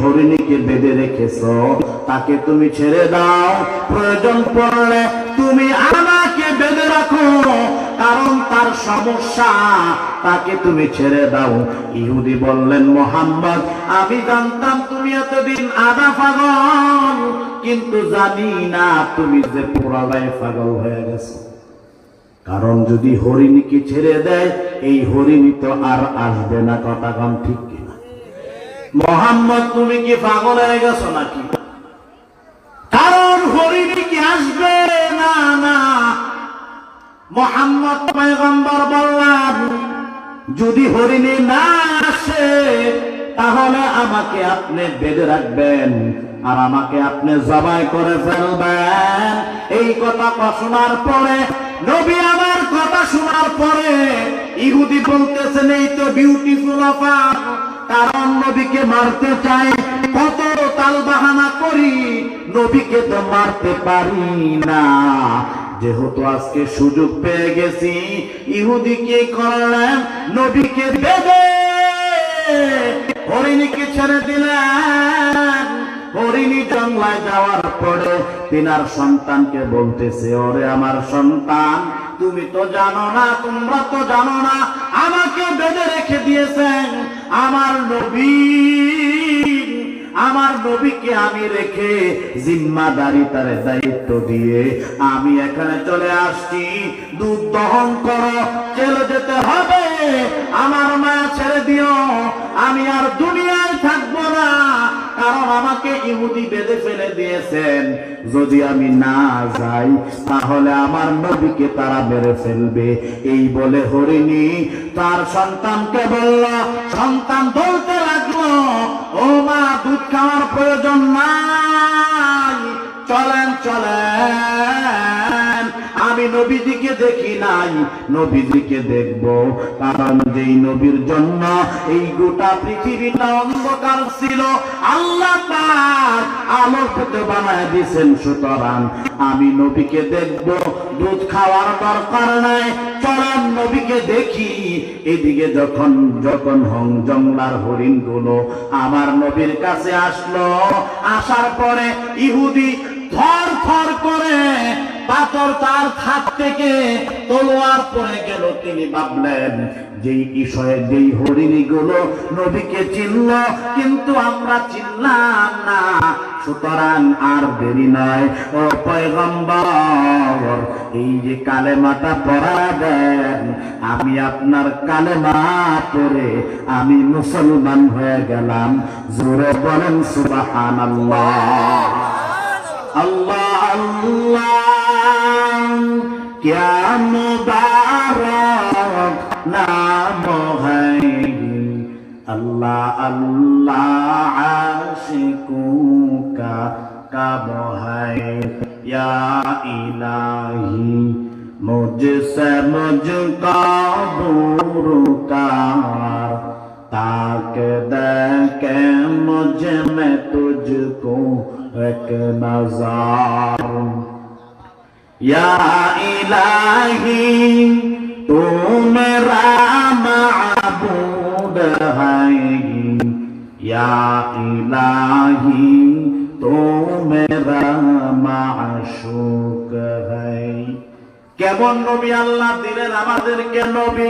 হরিণীকে বেঁধে রেখেছ, তাকে তুমি ছেড়ে দাও। প্রয়োজন পড়লে তুমি আমাকে বেঁধে রাখো, কারণ তার সমস্যা, তাকে তুমি ছেড়ে দাও। ইহুদি বললেন, মোহাম্মদ, আমি জানতাম তুমি এতদিন আদা পাগল, কিন্তু জানি না তুমি যে পুরালায় পাগল হয়ে গেছো। কারণ যদি হরিণীকে ছেড়ে দেয়, এই হরিণী তো আর আসবে না, কথা ঠিক মোহাম্মদ, তুমি কি পাগল হয়ে গেছো নাকি? কারণ হরিণী কি আসবে? না না। মোহাম্মদ পয়গম্বর বললাম, যদি হরিণী না আসে, তাহলে আমাকে আপনি বেঁধে রাখবেন আর আমাকে আপনি জবাই করে ফেলবেন। এই কথা শোনার পরে, নবী আমার কথা শোনার পরে, ইহুদি বলতেছেন, এই তো বিউটিফুল অফার। কারণ নবীকে মারতে চাই। কত তাল বাহানা করি, নবীকে তো মারতে পারি না। যেহেতু আজকে সুযোগ পেয়ে গেছি নবীকে হরিণীকে ছেড়ে দিলেন। হরিণী জঙ্গলায় যাওয়ার পরে তিনার সন্তানকে বলতেছে, ওরে আমার সন্তান, তুমি তো জানো না, তোমরা তো জানো না, আমাকে বেঁধে রেখে দিয়েছেন। আমার নবী, আমার নবীকে আমি রেখে জিম্মাদারি তার দায়িত্ব দিয়ে আমি এখানে চলে আসছি। দুধ দহন করো চলে যেতে হবে, আমার মা ছেড়ে দিও। আমি আর দুনিয়ায় থাকব না, কারণ আমাকে ইহুদি বেঁধে ফেলে দিয়েছেন। যদি আমি না যাই, তাহলে আমার নবীকে তারা মেরে ফেলবে। এই বলে হরিণী, তার সন্তানকে বলল, সন্তান বলতে আমি নবীজিকে দেখি নাই। নবীজিকে দেখব। কারণ যেই নবীর জন্য এই গোটা পৃথিবীটা অন্ধকার ছিল, আল্লাহ পাক আলোকিত বানায় দিয়েছেন। সুতরাং আমি নবীকে দেখব। দুধ খাওয়ার দরকার নাই। চলেন নবীকে দেখি। এদিকে যখন যখন হং জংলার হরিণগুলো আমার নবীর কাছে আসলো, আসার পরে ইহুদি থর থর করে পাথর তার হাত থেকে তলোয়ার পড়ে গেল। তিনি ভাবলেন, যেই বিষয়ে যেই হরিণী গুলো নবীকে চিনল, কিন্তু আমরা চিনলাম না। সুতরাং আর দেরি নাই। ও পয়গম্বর, এই যে কালেমাটা পড়াবেন, আমি আপনার কালেমা পড়ে আমি মুসলমান হয়ে গেলাম। জোরে বলেন সুবাহান আল্লাহ আল্লাহ আল্লাহ। क्या मुबारक नाम है अल्लाह अल्लाह आशिकों का कब है या इलाही मुझसे मुझका दूर कर ताक देखे मुझे मैं तुझको एक नजार या इलाही तू मेरा माबूद है या इलाही तू मेरा माशूक है কেমন নবী আল্লাহ দিলেন আমাদেরকে নবী